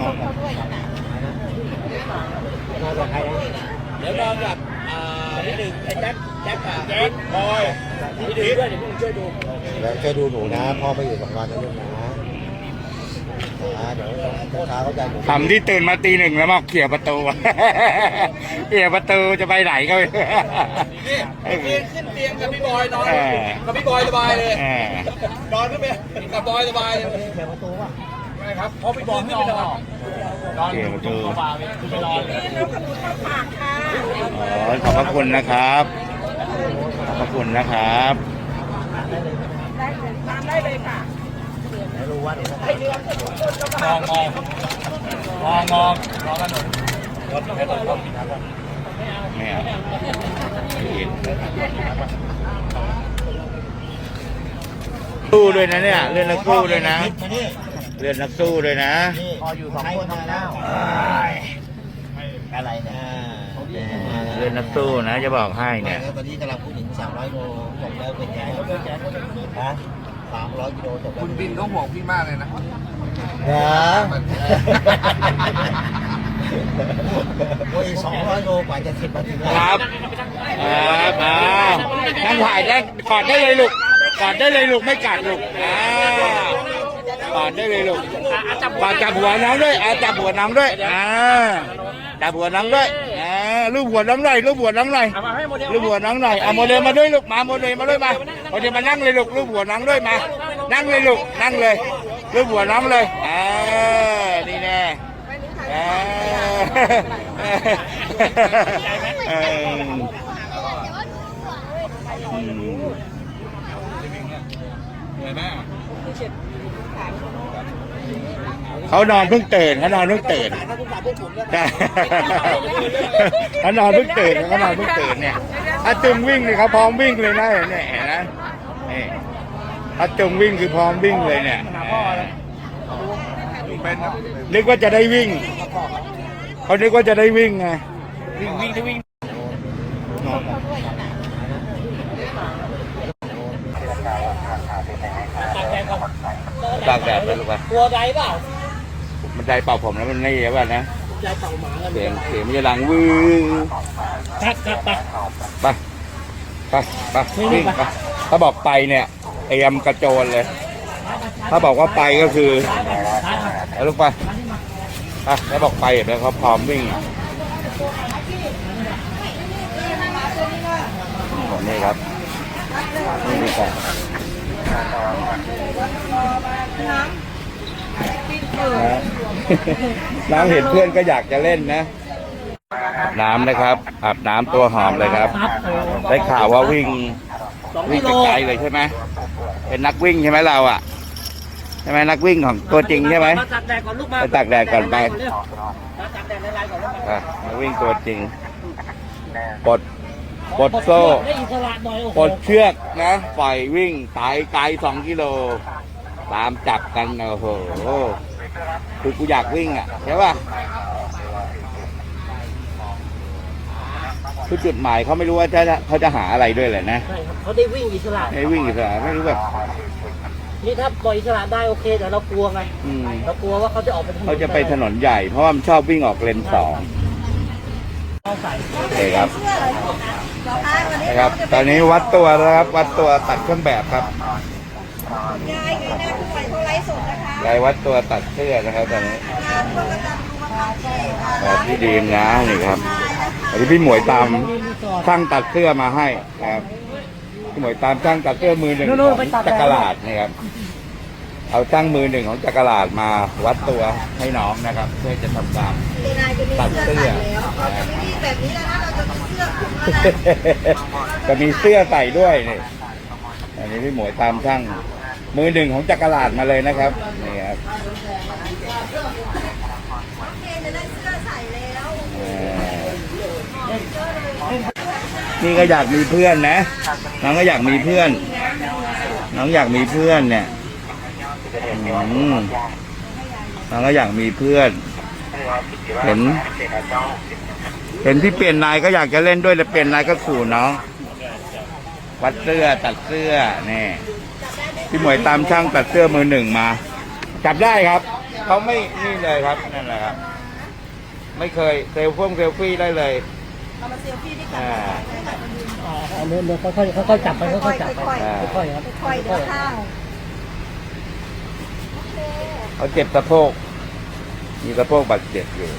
นอนกับนอนกับใครนะเดี๋ยวนอนกับอ่าพี่หนึ่งไอ้แจ็คแจ็คกับแจ็คบอยพี่หนึ่งด้วยเดี๋ยวพี่หนึ่งช่วยดูแล้วช่วยดูหนูนะพ่อไปอยู่สองวันนะลูกนะนะทำที่ตื่นมาตีหนึ่งแล้วมาเขี่ยประตูเขี่ยประตูจะไปไหนก็ไม่นี่เตียงขึ้นเตียงกับพี่บอยนอนกับพี่บอยสบายเลยนอนขึ้นไปกับบอยสบายเลยเขี่ยประตูป่ะ ไม่ครับเพราะพี่บอยขึ้นไปนอนนอนเขี่ยประตูขึ้นไปนอนอ๋อขอบพระคุณนะครับ ขอบพระคุณนะครับไม่รู้ว่าเดี๋ยวมองมองมองมองมองถนนรถไม่ต้องรถผิดทางไม่เอาสู้ด้วยนะเนี่ยเล่นนักสู้ด้วยนะมานี่ เล่นนักสู้ด้วยนะนี่พออยู่สองคนนะแล้วอะไรนะเล่นนักสู้นะ จะบอกให้เนี่เนี่ยยตอนนี้กำลังพูดถึง300โลจบแล้วเป็นไงฮะ300กิโลจบแล้วคุณบินเขาห่วงพี่มากเลยนะเหรอโอ้ย200โลกว่าจะถึงมาถึงแล้วครับครับอ่านั่งถ่ายได้กอดได้เลยลูกกอดได้เลยลูกไม่กัดลูกอ่า กอดได้เลยลูกกอดจับหัวน้องด้วยอ่าจับหัวน้องด้วยอ่าจับหัวน้องด้วยอ่าลูบหัวน้องหน่อยลูบหัวน้องหน่อยลูบหัวน้องหน่อยเอาโมเดลมาด้วยลูกมาโมเดลมาด้วยมาโมเดลมานั่งเลยลูกลูบหัวน้องด้วยมา นั่งเลยลูกนั่งเลยลูบหัวน้องเลยอ่านี่แน่อ่าเออเหนื่อยไหม เขานอนเพิ่งตื่นเขานอนเพิ่งตื่นใช่เขานอนเพิ่งตื่นเขานอนเพิ่งตื่นเนี่ยถ้าจุงวิ่งนี่เขาพร้อมวิ่งเลยนะเนี่ยเห็นะนี่ถ้าจุงวิ่งคือพร้อมวิ่งเลยเนี่ยเป็นครับนึกว่าจะได้วิ่งเขานึกว่าจะได้วิ่งไงวิ่งวิ่งที่วิ่ง นอนกับ ตากแดดไปลูกไปกลัวใดเปล่ามันได้เป่าผมแล้วมันไม่เยอะป่ะนะใจเป่าหมากันเสียงเสียงมันจะดังวื้อทักทักไปไปไปไปวิ่งไปถ้าบอกไปเนี่ยเตรียมกระโจนเลย ถ้าบอกว่าไปก็คือเอาลูกไปไปถ้าบอกไปเดี๋ยวเขาพร้อมวิ่งนี่ครับนี่ดีกว่า นะน้ำเห็นเพื่อนก็อยากจะเล่นนะอาบน้ำนะครับอาบน้ำตัวหอมเลยครับ ได้ข่าวว่าวิ่งวิ่งไกลๆเลยใช่ไหมเป็นนักวิ่งใช่ไหมเราอะใช่ไหมนักวิ่งของตัวจริงใช่ไหมมาตากแดดก่อนลูกมาไปตากแดดก่อนไปมาตากแดดในไลน์ก่อนลูกอะนักวิ่งตัวจริงปลด ปลดโซ่ ได้อิสระหน่อยโอ้โหปลดเชือกนะปล่อยวิ่งไต่ไกลสองกิโล ตามจับกันโอ้โหคือกูอยากวิ่งอะใช่ป่ะคือจุดหมายเขาไม่รู้ว่าจะเขาจะหาอะไรด้วยแหละนะใช่ครับเขาได้วิ่งอิสระให้วิ่งอิสระไม่รู้แบบ นี่ถ้าปล่อยอิสระได้โอเคแต่เรากลัวไงอืม เรากลัวว่าเขาจะออกไปถนนเขาจะไปถนนใหญ่เพราะว่ามันชอบวิ่งออกเลนสองเขาใส่ โอเคครับ นะครับ ตอนนี้วัดตัวแล้วครับ วัดตัวตัดเครื่องแบบครับยายอยู่หน้าผู้ใหญ่เขาไลฟ์สดนะคะรายวัดตัวตัดเสื้อนะครับตอนนี้งานร่วมกันดูมาคาเฟ่ค่ะครับพี่ดีมนะนี่ครับอันนี้พี่หมวยตามช่างตัดเสื้อมาให้นะครับพี่หมวยตามช่างตัดเสื้อมือหนึ่งของจักรลาดนี่ครับ เอาช่างมือหนึ่งของจักรลาดมาวัดตัวให้น้องนะครับ เพื่อจะทำตามเดนายจะมีเสื้อใส่แล้วเราจะไม่มีแบบนี้แล้วนะเราจะมีเสื้อคลุมแล้วนะจะมีเสื้อใส่ด้วยนี่อันนี้พี่หมวยตามช่าง มือหนึ่งของจักรลาดมาเลยนะครับนี่ครับเคนจะได้เสื้อใส่แล้วเอ่อนี่ก็อยากมีเพื่อนนะ น้องก็อยากมีเพื่อน น้องอยากมีเพื่อนเนี่ย แล้วก็อย่างมีเพื่อน เห็น เห็นพี่เปลี่ยนนายก็อยากจะเล่นด้วยแต่เปลี่ยนนายก็ขู่เนาะวัดเสื้อตัดเสื้อเนี่ยพี่หมวยตามช่างตัดเสื้อมือหนึ่งมา จับได้ครับเขาไม่นี่เลยครับนั่นแหละครับ ไม่เคยเซลฟี่เซลฟี่ได้เลยเรามาเซลฟี่ด้วยกันอันนี้เค่อยวค่อยๆค่อยๆจับไปค่อยๆจับไปค่อยๆครับค่อยๆเดี๋ยวข้าว เขาเจ็บสะโพก มีสะโพกบาดเจ็บอยู่